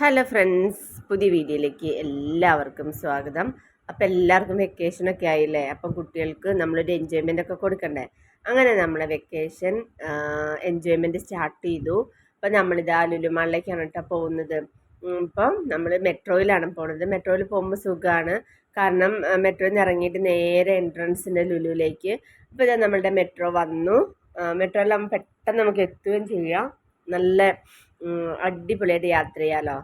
Hello friends പുതിയ വീഡിയോയിലേക്ക് എല്ലാവർക്കും സ്വാഗതം. അപ്പം എല്ലാവർക്കും വെക്കേഷനൊക്കെ ആയില്ലേ? അപ്പം കുട്ടികൾക്ക് നമ്മളൊരു എൻജോയ്മെന്റ് ഒക്കെ കൊടുക്കണ്ടേ? അങ്ങനെ നമ്മളെ വെക്കേഷൻ എൻജോയ്മെന്റ് സ്റ്റാർട്ട് ചെയ്തു. അപ്പം നമ്മളിതാ ലുലുമാളിലേക്കാണ് കേട്ടോ പോകുന്നത്. ഇപ്പം നമ്മൾ മെട്രോയിലാണ് പോണത്. മെട്രോയിൽ പോകുമ്പോൾ സുഖമാണ് കാരണം മെട്രോയിൽ നിന്ന് ഇറങ്ങിയിട്ട് നേരെ എൻട്രൻസിന്റെ ലുലുവിലേക്ക് അപ്പോൾ ഇതാ നമ്മളുടെ മെട്രോ വന്നു. മെട്രോയിലാകുമ്പോൾ പെട്ടെന്ന് നമുക്ക് എത്തുകയും ചെയ്യാം. നല്ല അടിപൊളിയായിട്ട് യാത്ര ചെയ്യാമല്ലോ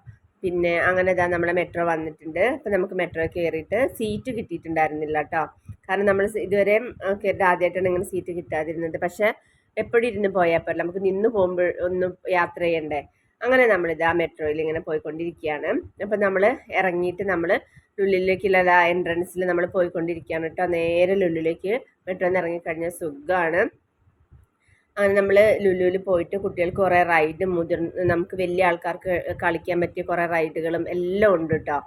പിന്നെ അങ്ങനെ ഇതാ നമ്മളെ മെട്രോ വന്നിട്ടുണ്ട്. അപ്പം നമുക്ക് മെട്രോ കയറിയിട്ട് സീറ്റ് കിട്ടിയിട്ടുണ്ടായിരുന്നില്ല കേട്ടോ കാരണം നമ്മൾ ഇതുവരെ കയറിയിട്ട് ആദ്യമായിട്ടാണ് ഇങ്ങനെ സീറ്റ് കിട്ടാതിരുന്നത്. പക്ഷേ എപ്പോഴും ഇരുന്ന് പോയാൽ പോലെ നമുക്ക് നിന്ന് പോകുമ്പോൾ ഒന്ന് യാത്ര ചെയ്യണ്ടേ. അങ്ങനെ നമ്മളിത് ആ മെട്രോയിൽ ഇങ്ങനെ പോയിക്കൊണ്ടിരിക്കുകയാണ്. അപ്പം നമ്മൾ ഇറങ്ങിയിട്ട് നമ്മൾ ലുള്ളിലേക്കുള്ള എൻട്രൻസിൽ നമ്മൾ പോയിക്കൊണ്ടിരിക്കുകയാണ് കേട്ടോ നേരെ ലുള്ളിലേക്ക് മെട്രോയിൽ നിന്ന് ഇറങ്ങിക്കഴിഞ്ഞാൽ സുഖമാണ് അങ്ങനെ നമ്മൾ ലുലുവിൽ പോയിട്ട് കുട്ടികൾക്ക് കുറേ റൈഡും മുതിർ നമുക്ക് വലിയ ആൾക്കാർക്ക് കളിക്കാൻ പറ്റിയ കുറേ റൈഡുകളും എല്ലാം ഉണ്ട് കേട്ടോ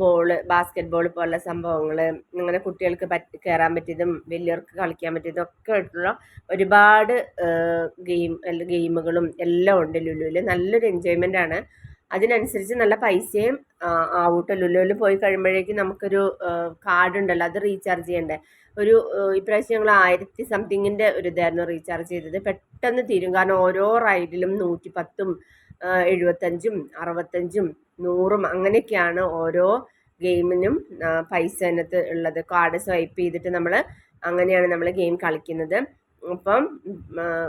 ബോൾ ബാസ്ക്കറ്റ് ബോൾ പോലുള്ള സംഭവങ്ങൾ അങ്ങനെ കുട്ടികൾക്ക് പറ്റി കയറാൻ പറ്റിയതും വലിയവർക്ക് കളിക്കാൻ പറ്റിയതും ഒക്കെ ആയിട്ടുള്ള ഒരുപാട് ഗെയിം ഗെയിമുകളും എല്ലാം ഉണ്ട് ലുലുവിൽ നല്ലൊരു എൻജോയ്മെന്റ് ആണ്. അതിനനുസരിച്ച് നല്ല പൈസയും ആവൂട്ടോ. ലുലുവിൽ പോയി കഴിയുമ്പോഴേക്കും നമുക്കൊരു കാർഡ് ഉണ്ടല്ലോ അത് റീചാർജ് ചെയ്യണ്ടേ? ഒരു ഇപ്രാവശ്യം ഞങ്ങൾ ആയിരത്തി സംതിങ്ങിന്റെ ഒരു ഇതായിരുന്നു റീചാർജ് ചെയ്തത്. പെട്ടെന്ന് തീരും. കാരണം ഓരോ റൈഡിലും നൂറ്റി പത്തും എഴുപത്തഞ്ചും അറുപത്തഞ്ചും നൂറും അങ്ങനെയൊക്കെയാണ് ഓരോ ഗെയിമിനും പൈസ അതിനകത്ത് ഉള്ളത്. കാർഡ് സ്വൈപ്പ് ചെയ്തിട്ട് നമ്മൾ അങ്ങനെയാണ് നമ്മൾ ഗെയിം കളിക്കുന്നത്. അപ്പം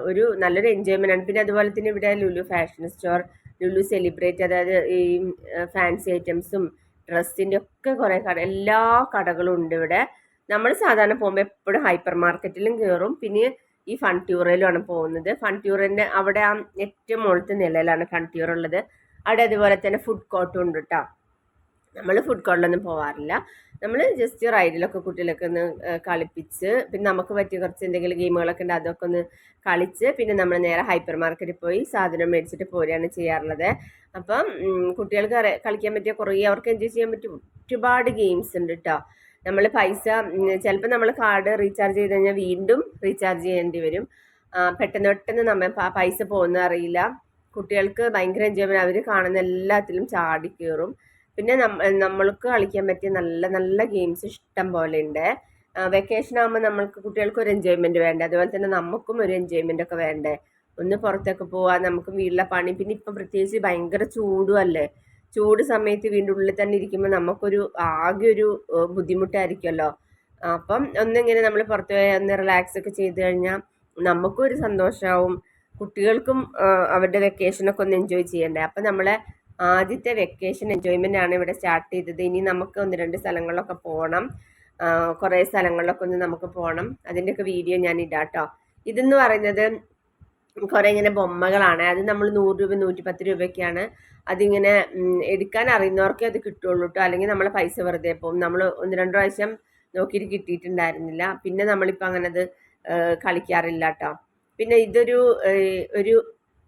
ഒരു നല്ലൊരു എൻജോയ്മെന്റ് ആണ്. പിന്നെ അതുപോലെ തന്നെ ഇവിടെ Lulu fashion store Lulu celebrate അതായത് ഈ ഫാൻസി ഐറ്റംസും ഡ്രസ്സിന്റെ ഒക്കെ കുറേ കട എല്ലാ കടകളും ഉണ്ട് ഇവിടെ. നമ്മൾ സാധാരണ പോകുമ്പോൾ എപ്പോഴും ഹൈപ്പർ മാർക്കറ്റിലും കയറും പിന്നെ ഈ ഫൺ ട്യൂറയിലുമാണ് പോകുന്നത്. ഫൺ ട്യൂറിന്റെ അവിടെ ആ ഏറ്റവും മുകളിലത്തെ നിലയിലാണ് ഫൺ ട്യൂർ ഉള്ളത്. അവിടെ അതുപോലെ തന്നെ ഫുഡ് കോർട്ടും ഉണ്ട് കേട്ടോ നമ്മൾ ഫുഡ് കോർട്ടിലൊന്നും പോകാറില്ല നമ്മൾ ജസ്റ്റ് റൈഡിലൊക്കെ കുട്ടികളൊക്കെ ഒന്ന് കളിപ്പിച്ച് പിന്നെ നമുക്ക് പറ്റിയ കുറച്ച് എന്തെങ്കിലും ഗെയിമുകളൊക്കെ ഉണ്ട് അതൊക്കെ ഒന്ന് കളിച്ച് പിന്നെ നമ്മൾ നേരെ ഹൈപ്പർ മാർക്കറ്റിൽ പോയി സാധനം മേടിച്ചിട്ട് പോരുകയാണ് ചെയ്യാറുള്ളത്. അപ്പം കുട്ടികൾക്ക് കളിക്കാൻ പറ്റിയ കുറേ അവർക്ക് എൻജോയ് ചെയ്യാൻ പറ്റും ഒരുപാട് ഗെയിംസ് ഉണ്ട് കേട്ടോ നമ്മൾ പൈസ ചിലപ്പോൾ നമ്മൾ കാർഡ് റീചാർജ് ചെയ്ത് കഴിഞ്ഞാൽ വീണ്ടും റീചാർജ് ചെയ്യേണ്ടി വരും. പെട്ടെന്ന് പെട്ടെന്ന് നമ്മൾ പൈസ പോകുന്ന അറിയില്ല. കുട്ടികൾക്ക് ഭയങ്കര എൻജോയ്മെന്റ് അവർ കാണുന്ന എല്ലാത്തിലും ചാടി കയറും പിന്നെ നമ്മൾക്ക് കളിക്കാൻ പറ്റിയ നല്ല നല്ല ഗെയിംസ് ഇഷ്ടം പോലെ ഉണ്ട് വെക്കേഷൻ ആകുമ്പോൾ നമ്മൾക്ക് കുട്ടികൾക്ക് ഒരു എൻജോയ്മെന്റ് വേണ്ടേ? അതുപോലെ തന്നെ നമുക്കും ഒരു എൻജോയ്മെന്റ് ഒക്കെ വേണ്ടേ? ഒന്ന് പുറത്തൊക്കെ പോവാം നമുക്ക് വീട്ടിലെ പണി. പിന്നെ ഇപ്പം പ്രത്യേകിച്ച് ഭയങ്കര ചൂടും അല്ലേ? ചൂട് സമയത്ത് വീണ്ടും ഉള്ളിൽ തന്നെ ഇരിക്കുമ്പോൾ നമുക്കൊരു ആകെ ഒരു ബുദ്ധിമുട്ടായിരിക്കുമല്ലോ അപ്പം ഒന്നിങ്ങനെ നമ്മൾ പുറത്ത് പോയി ഒന്ന് റിലാക്സ് ഒക്കെ ചെയ്ത് കഴിഞ്ഞാൽ നമുക്കും ഒരു സന്തോഷമാവും കുട്ടികൾക്കും അവരുടെ വെക്കേഷനൊക്കെ ഒന്ന് എൻജോയ് ചെയ്യണ്ടേ. അപ്പം നമ്മളെ ആദ്യത്തെ വെക്കേഷൻ എൻജോയ്മെന്റ് ആണ് ഇവിടെ സ്റ്റാർട്ട് ചെയ്തത്. ഇനി നമുക്ക് ഒന്ന് രണ്ട് സ്ഥലങ്ങളിലൊക്കെ പോകണം കുറേ സ്ഥലങ്ങളിലൊക്കെ ഒന്ന് നമുക്ക് പോകണം അതിന്റെയൊക്കെ വീഡിയോ ഞാൻ ഇടാട്ടോ. ഇതെന്ന് പറയുന്നത് കുറേ ഇങ്ങനെ ബൊമ്മകളാണ്. അത് നമ്മൾ നൂറ് രൂപ നൂറ്റി പത്ത് രൂപയ്ക്കാണ് അതിങ്ങനെ എടുക്കാൻ അറിയുന്നവർക്കേ അത് കിട്ടുള്ളൂ കേട്ടോ അല്ലെങ്കിൽ നമ്മളെ പൈസ വെറുതെ പോകും നമ്മൾ ഒന്ന് രണ്ട് പ്രാവശ്യം നോക്കിയിട്ട് കിട്ടിയിട്ടുണ്ടായിരുന്നില്ല. പിന്നെ നമ്മളിപ്പോൾ അങ്ങനെ അത് കളിക്കാറില്ല കേട്ടോ പിന്നെ ഇതൊരു ഒരു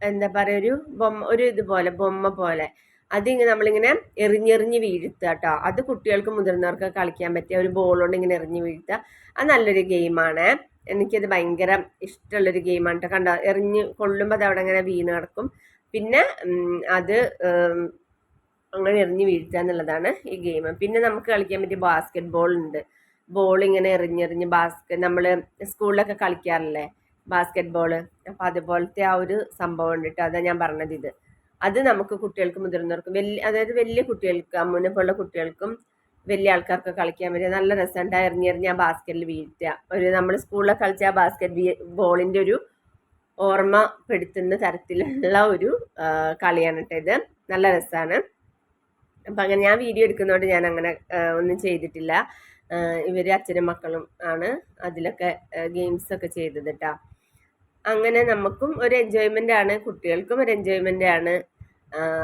എന്താ പറയുക ഒരു ബൊമ്മ ഒരു ഇതുപോലെ ബൊമ്മ പോലെ. അതിങ്ങനെ നമ്മളിങ്ങനെ എറിഞ്ഞെറിഞ്ഞ് വീഴ്ത്തുക കേട്ടോ അത് കുട്ടികൾക്ക് മുതിർന്നവർക്ക് കളിക്കാൻ പറ്റിയ ഒരു ബോൾ ഇങ്ങനെ എറിഞ്ഞ് വീഴ്ത്തുക അത് നല്ലൊരു ഗെയിമാണ് എനിക്കത് ഭയങ്കര ഇഷ്ടമുള്ളൊരു ഗെയിമാണ് കേട്ടോ കണ്ടോ എറിഞ്ഞ് കൊള്ളുമ്പോൾ അത് അവിടെ ഇങ്ങനെ വീണ് കിടക്കും. പിന്നെ അത് അങ്ങനെ എറിഞ്ഞ് വീഴ്ത്തുക എന്നുള്ളതാണ് ഈ ഗെയിം. പിന്നെ നമുക്ക് കളിക്കാൻ പറ്റിയ ബാസ്ക്കറ്റ് ബോൾ ഉണ്ട്. ബോൾ ഇങ്ങനെ എറിഞ്ഞെറിഞ്ഞ് ബാസ്ക്കറ്റ് നമ്മൾ സ്കൂളിലൊക്കെ കളിക്കാറില്ലേ ബാസ്ക്കറ്റ് ബോൾ അപ്പം അതുപോലത്തെ ആ ഒരു സംഭവം ഉണ്ട് കേട്ടോ അതാണ് ഞാൻ പറഞ്ഞത് ഇത്. അത് നമുക്ക് കുട്ടികൾക്ക് മുതിർന്നവർക്കും വലിയ അതായത് വലിയ കുട്ടികൾക്ക് അമ്മുനെ പോലുള്ള കുട്ടികൾക്കും വലിയ ആൾക്കാർക്ക് കളിക്കാൻ പറ്റിയ നല്ല രസമുണ്ട്. എറിഞ്ഞെറിഞ്ഞ് ആ ബാസ്ക്കറ്റിൽ വീഴ്ത്തുക. ഒരു നമ്മൾ സ്കൂളിലൊക്കെ കളിച്ച ആ ബാസ്ക്കറ്റ് ബോളിന്റെ ഒരു ഓർമ്മപ്പെടുത്തുന്ന തരത്തിലുള്ള ഒരു കളിയാണ് കേട്ടോ ഇത്. നല്ല രസമാണ്. അപ്പം അങ്ങനെ ഞാൻ വീഡിയോ എടുക്കുന്നതുകൊണ്ട് ഞാൻ അങ്ങനെ ഒന്നും ചെയ്തിട്ടില്ല. ഇവർ അച്ഛനും മക്കളും ആണ് അതിലൊക്കെ ഗെയിംസൊക്കെ ചെയ്തത് കേട്ടോ. അങ്ങനെ നമുക്കും ഒരു എൻജോയ്മെന്റ് ആണ്. കുട്ടികൾക്കും ഒരു എൻജോയ്മെന്റ് ആണ്.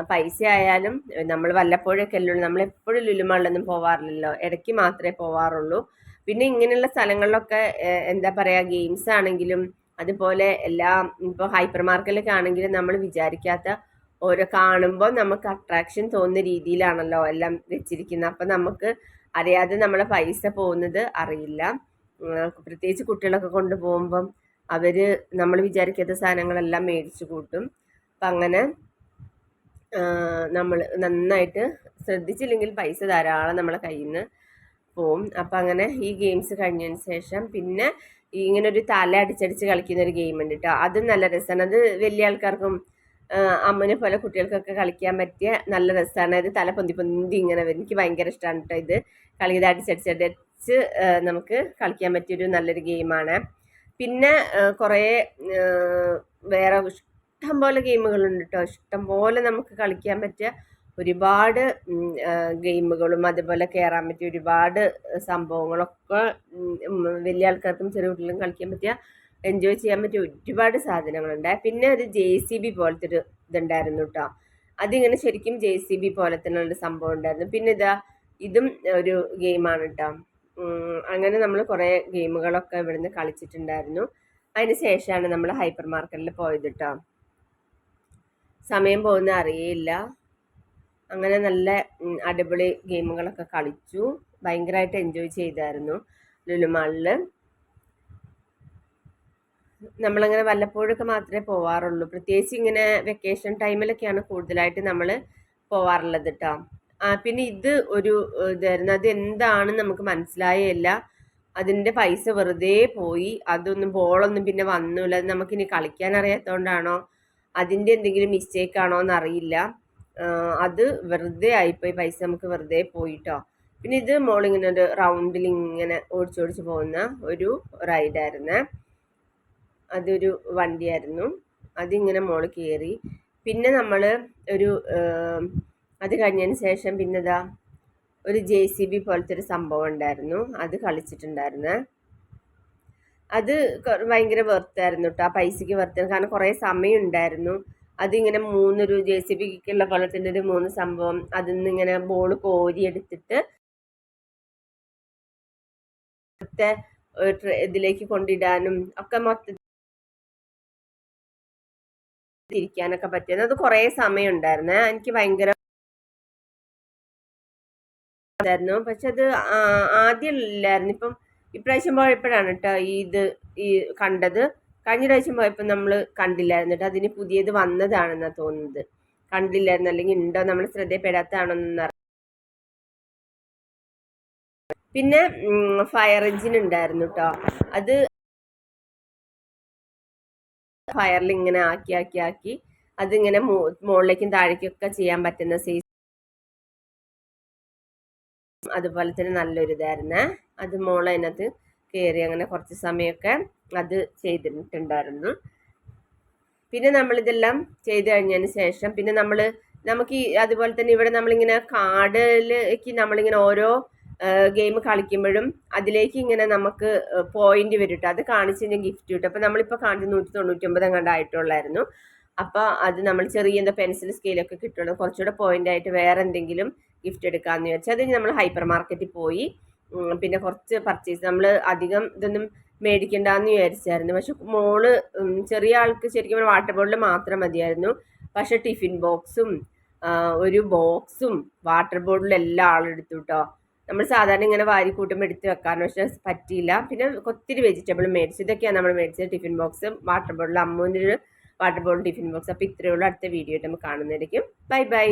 പൈസ ആയാലും നമ്മൾ വല്ലപ്പോഴൊക്കെ അല്ലുള്ളൂ നമ്മൾ എപ്പോഴും ലുലുമാളിലൊന്നും പോവാറില്ലല്ലോ. ഇടയ്ക്ക് മാത്രമേ പോവാറുള്ളൂ. പിന്നെ ഇങ്ങനെയുള്ള സ്ഥലങ്ങളിലൊക്കെ എന്താ പറയുക ഗെയിംസ് ആണെങ്കിലും അതുപോലെ എല്ലാ ഇപ്പോൾ ഹൈപ്പർ മാർക്കറ്റിലൊക്കെ ആണെങ്കിലും നമ്മൾ വിചാരിക്കാത്ത ഓരോ കാണുമ്പോൾ നമുക്ക് അട്രാക്ഷൻ തോന്നുന്ന രീതിയിലാണല്ലോ എല്ലാം വെച്ചിരിക്കുന്നത്. അപ്പം നമുക്ക് അറിയാതെ നമ്മളെ പൈസ പോകുന്നത് അറിയില്ല. പ്രത്യേകിച്ച് കുട്ടികളൊക്കെ കൊണ്ടുപോകുമ്പം അവർ നമ്മൾ വിചാരിക്കാത്ത സാധനങ്ങളെല്ലാം മേടിച്ചു കൂട്ടും. അപ്പം അങ്ങനെ നമ്മൾ നന്നായിട്ട് ശ്രദ്ധിച്ചില്ലെങ്കിൽ പൈസ ധാരാളം നമ്മളെ കയ്യിൽ നിന്ന് പോവും. അപ്പം അങ്ങനെ ഈ ഗെയിംസ് കഴിഞ്ഞതിന് ശേഷം പിന്നെ ഇങ്ങനെ ഒരു തല അടിച്ചടിച്ച് കളിക്കുന്ന ഒരു ഗെയിം ഉണ്ട് കേട്ടോ അതും നല്ല രസമാണ് അത് വലിയ ആൾക്കാർക്കും അമ്മനെ പോലെ കുട്ടികൾക്കൊക്കെ കളിക്കാൻ പറ്റിയ നല്ല രസമാണ് ഇത് തല പൊന്തി പൊന്തി ഇങ്ങനെ വരും. എനിക്ക് ഭയങ്കര ഇഷ്ടമാണ് കേട്ടോ ഇത്. കളി ഇത് അടിച്ചടിച്ചടിച്ച് നമുക്ക് കളിക്കാൻ പറ്റിയൊരു നല്ലൊരു ഗെയിമാണ് പിന്നെ കുറേ വേറെ ഇഷ്ടം പോലെ ഗെയിമുകളുണ്ട് കേട്ടോ ഇഷ്ടം പോലെ നമുക്ക് കളിക്കാൻ പറ്റിയ ഒരുപാട് ഗെയിമുകളും അതുപോലെ കയറാൻ പറ്റിയ ഒരുപാട് സംഭവങ്ങളൊക്കെ വലിയ ആൾക്കാർക്കും ചെറിയ കുട്ടികളും കളിക്കാൻ പറ്റിയ എൻജോയ് ചെയ്യാൻ പറ്റിയ ഒരുപാട് സാധനങ്ങളുണ്ട്. പിന്നെ ഒരു ജെ സി ബി പോലത്തെ ഒരു ഇതുണ്ടായിരുന്നു കേട്ടോ അതിങ്ങനെ ശരിക്കും ജെ സി ബി പോലെ തന്നെ ഒരു സംഭവം ഉണ്ടായിരുന്നു. പിന്നെ ഇതാ ഇതും ഒരു ഗെയിമാണ് കേട്ടോ അങ്ങനെ നമ്മൾ കുറേ ഗെയിമുകളൊക്കെ ഇവിടുന്ന് കളിച്ചിട്ടുണ്ടായിരുന്നു. അതിന് ശേഷമാണ് നമ്മൾ ഹൈപ്പർ മാർക്കറ്റിൽ പോയത് കേട്ടോ സമയം പോകുന്ന അറിയില്ല. അങ്ങനെ നല്ല അടിപൊളി ഗെയിമുകളൊക്കെ കളിച്ചു. ഭയങ്കരമായിട്ട് എൻജോയ് ചെയ്തായിരുന്നു ലുലുമാളിൽ നമ്മളങ്ങനെ വല്ലപ്പോഴൊക്കെ മാത്രമേ പോവാറുള്ളൂ. പ്രത്യേകിച്ച് ഇങ്ങനെ വെക്കേഷൻ ടൈമിലൊക്കെയാണ് കൂടുതലായിട്ട് നമ്മൾ പോവാറുള്ളത് കേട്ടോ പിന്നെ ഇത് ഒരു ഇതായിരുന്നു. അത് എന്താണെന്ന് നമുക്ക് മനസ്സിലായല്ല അതിന്റെ പൈസ വെറുതെ പോയി. അതൊന്നും ബോളൊന്നും പിന്നെ വന്നില്ല അത് നമുക്കിനി കളിക്കാൻ അറിയാത്തതുകൊണ്ടാണോ അതിന്റെ എന്തെങ്കിലും മിസ്റ്റേക്ക് ആണോ എന്നറിയില്ല. അത് വെറുതെ ആയിപ്പോയി. പൈസ നമുക്ക് വെറുതെ പോയിട്ടോ. പിന്നെ ഇത് മോളിങ്ങനെ ഒരു റൗണ്ടിൽ ഇങ്ങനെ ഓടിച്ചോടിച്ച് പോകുന്ന ഒരു റൈഡായിരുന്നു അതൊരു വണ്ടിയായിരുന്നു. അതിങ്ങനെ മോൾ കയറി പിന്നെ നമ്മൾ ഒരു അത് കഴിഞ്ഞതിന് ശേഷം പിന്നെ ഇതാ ഒരു ജെ സി ബി പോലത്തെ ഒരു സംഭവം ഉണ്ടായിരുന്നു. അത് കളിച്ചിട്ടുണ്ടായിരുന്നു. അത് ഭയങ്കര വെർത്തായിരുന്നു കേട്ടോ ആ പൈസയ്ക്ക് വെർത്തായിരുന്നു കാരണം കുറേ സമയം ഉണ്ടായിരുന്നു അതിങ്ങനെ മൂന്നൊരു ജെ സി ബിക്കുള്ള കൊള്ളത്തിന്റെ ഒരു മൂന്ന് സംഭവം അതിൽ നിന്ന് ഇങ്ങനെ ബോൾ കോരിയെടുത്തിട്ട് ഇതിലേക്ക് കൊണ്ടിടാനും ഒക്കെ മൊത്തത്തിൽ ഇരിക്കാനൊക്കെ പറ്റിയത്. അത് കുറേ സമയം ഉണ്ടായിരുന്നേ എനിക്ക് ഭയങ്കര ായിരുന്നു പക്ഷെ അത് ആദ്യം ഇല്ലായിരുന്നു. ഇപ്പം ഇപ്രാവശ്യം പോയപ്പോഴാണ് കേട്ടോ ഈ ഇത് ഈ കണ്ടത്. കഴിഞ്ഞ പ്രാവശ്യം പോയപ്പോൾ നമ്മൾ കണ്ടില്ലായിരുന്നു കേട്ടോ അതിന് പുതിയത് വന്നതാണെന്നാണ് തോന്നുന്നത്. കണ്ടില്ലായിരുന്നു. അല്ലെങ്കിൽ ഉണ്ടോ നമ്മൾ ശ്രദ്ധയപ്പെടാത്തതാണോന്ന് പിന്നെ ഫയർ എഞ്ചിൻ ഉണ്ടായിരുന്നു കേട്ടോ അത് ഫയറിൽ ഇങ്ങനെ ആക്കി ആക്കി ആക്കി. അതിങ്ങനെ മുകളിലേക്കും താഴേക്കൊക്കെ ചെയ്യാൻ പറ്റുന്ന സൈസ് അതുപോലെ തന്നെ നല്ലൊരു ഇതായിരുന്നു അത് മോൾ അതിനകത്ത് കയറി അങ്ങനെ കുറച്ച് സമയമൊക്കെ അത് ചെയ്തിട്ടുണ്ടായിരുന്നു. പിന്നെ നമ്മളിതെല്ലാം ചെയ്ത് കഴിഞ്ഞതിന് ശേഷം പിന്നെ നമ്മൾ നമുക്ക് ഈ അതുപോലെ തന്നെ ഇവിടെ നമ്മളിങ്ങനെ കാർഡിലേക്ക് നമ്മളിങ്ങനെ ഓരോ ഗെയിം കളിക്കുമ്പോഴും അതിലേക്ക് ഇങ്ങനെ നമുക്ക് പോയിന്റ് വരും അത് കാണിച്ച് കഴിഞ്ഞാൽ ഗിഫ്റ്റ് കിട്ടും. അപ്പോൾ നമ്മളിപ്പോൾ കാണിച്ച് നൂറ്റി തൊണ്ണൂറ്റൊമ്പത് കണ്ടായിട്ടുള്ളായിരുന്നു അപ്പോൾ അത് നമ്മൾ ചെറിയ എന്താ പെൻസിൽ സ്കെയിലൊക്കെ കിട്ടുള്ളൂ. കുറച്ചുകൂടെ പോയിന്റ് ആയിട്ട് വേറെ എന്തെങ്കിലും ഗിഫ്റ്റ് എടുക്കാമെന്ന് വെച്ചാൽ അത് നമ്മൾ ഹൈപ്പർ മാർക്കറ്റിൽ പോയി. പിന്നെ കുറച്ച് പർച്ചേസ് നമ്മൾ അധികം ഇതൊന്നും മേടിക്കണ്ടെന്ന് വിചാരിച്ചായിരുന്നു. പക്ഷെ മോൾ ചെറിയ ആൾക്ക് ശരിക്കും വാട്ടർ ബോട്ടിൽ മാത്രം മതിയായിരുന്നു. പക്ഷെ ടിഫിൻ ബോക്സും ഒരു ബോക്സും വാട്ടർ ബോട്ടിലും എല്ലാം ആളെടുത്തു കേട്ടോ നമ്മൾ സാധാരണ ഇങ്ങനെ വാരി കൂട്ടുമ്പോൾ എടുത്ത് വെക്കാറുണ്ട്. പക്ഷെ പറ്റിയില്ല. പിന്നെ ഒത്തിരി വെജിറ്റബിൾ മേടിച്ചു. ഇതൊക്കെയാണ് നമ്മൾ മേടിച്ചത്. ടിഫിൻ ബോക്സ് വാട്ടർ ബോട്ടിൽ അമ്മൂന്റെ ഒരു വാട്ടർ ബോട്ടിൽ ടിഫിൻ ബോക്സ് അപ്പോൾ ഇത്രയുള്ള അടുത്ത വീഡിയോ ആയിട്ട് നമുക്ക് കാണുന്നതായിരിക്കും. Bye bye